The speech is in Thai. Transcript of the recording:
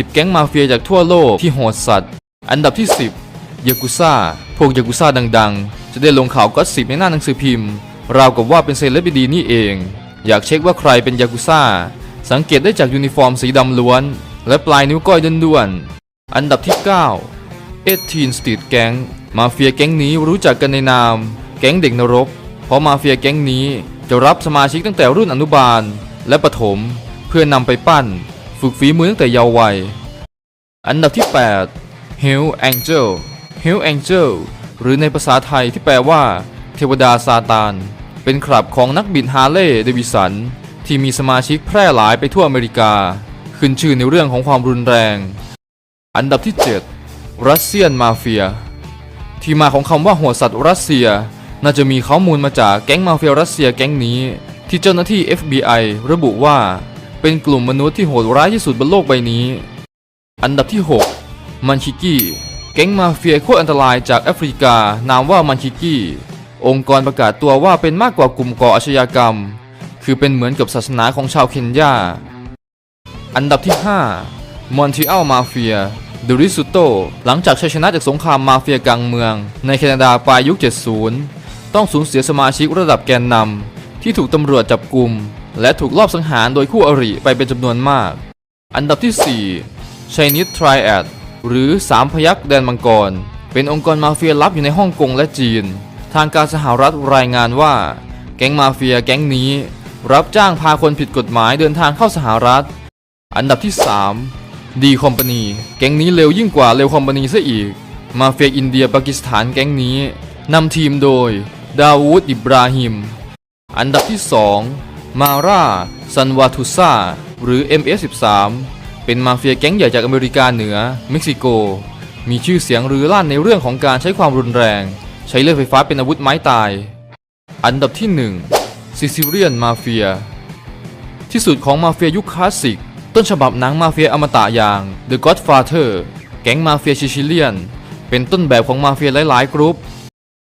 10 แก๊งมาเฟียจากทั่วโลกที่โหดสัตว์ อันดับที่ 10ยากุซ่า พวกยากุซ่าดังๆ จะได้ลงข่าวก็สิบในหน้าหนังสือพิมพ์ ราวกับว่าเป็นเซเลบริตี้นี่เอง อยากเช็คว่าใครเป็นยากุซ่า สังเกตได้จากยูนิฟอร์มสีดำล้วน และปลายนิ้วก้อยด้วนๆ อันดับที่ 9 18 Street Gang มาเฟียแก๊งนี้รู้จักกันในนาม แก๊งเด็กนรก เพราะมาเฟียแก๊งนี้จะรับสมาชิกตั้งแต่รุ่นอนุบาลและประถม เพื่อนำไปปั้น ฝึกฝีมือตั้งแต่เยาว์วัย อันดับที่ 8 Hell Angel Hell Angel หรือในภาษาไทยที่แปลว่า เทวดาซาตาน เป็นคลับของนักบินฮาร์เลย์เดวิสัน ที่มีสมาชิกแพร่หลายไปทั่วอเมริกา ขึ้นชื่อในเรื่องของความรุนแรง อันดับที่ 7 รัสเซียนมาเฟีย ที่มาของคำว่าหัวสัตว์รัสเซีย น่าจะมีข้อมูลมาจากแก๊งมาเฟียรัสเซียแก๊งนี้ ที่เจ้าหน้าที่ FBI ระบุว่า เป็นกลุ่มมนุษย์ที่โหดร้ายที่สุดบนโลกใบนี้ อันดับที่ 6 มันชิกี้ แก๊งมาเฟียโคตรอันตรายจากแอฟริกา นามว่ามันชิกี้ องค์กรประกาศตัวว่าเป็นมากกว่ากลุ่มก่ออาชญากรรม คือเป็นเหมือนกับศาสนาของชาวเคนยา อันดับที่ 5 มอนทิอัลมาเฟียดูริสุโตหลังจากชัยชนะจากสงครามมาเฟียกลางเมือง ในแคนาดาปลายยุค 70 ต้องสูญเสียสมาชิกระดับแกนนำที่ถูกตำรวจจับกลุ่ม และถูกลอบสังหารโดยคู่อริไปเป็นจำนวนมาก อันดับที่ 4 Chinese Triad หรือสามพยักแดนมังกร เป็นองค์กรมาเฟียลับอยู่ในฮ่องกงและจีน ทางการสหรัฐรายงานว่า แก๊งมาเฟียแก๊งนี้ รับจ้างพาคนผิดกฎหมายเดินทางเข้าสหรัฐ อันดับที่3ดีคอมพานีแก๊งนี้เร็วยิ่งกว่าเร็วคอมพานีซะอีก มาเฟียอินเดียปากีสถานแก๊งนี้นำทีมโดย ดาวูดอิบราฮิม อันดับที่ 2 มาร่าซันวาทุซาหรือ MS13 เป็นมาเฟียแก๊งใหญ่จากอเมริกาเหนือ เม็กซิโก มีชื่อเสียงรือลั่นในเรื่องของการใช้ความรุนแรง ใช้เลือดไฟฟ้าเป็นอาวุธไม้ตาย อันดับที่1ซิซิเลียนมาเฟีย ที่สุดของมาเฟียยุคคลาสสิก ต้นฉบับหนังมาเฟียอมตะอย่าง The Godfather แก๊งมาเฟียซิซิเลียน เป็นต้นแบบของมาเฟียหลายๆ กรุ๊ป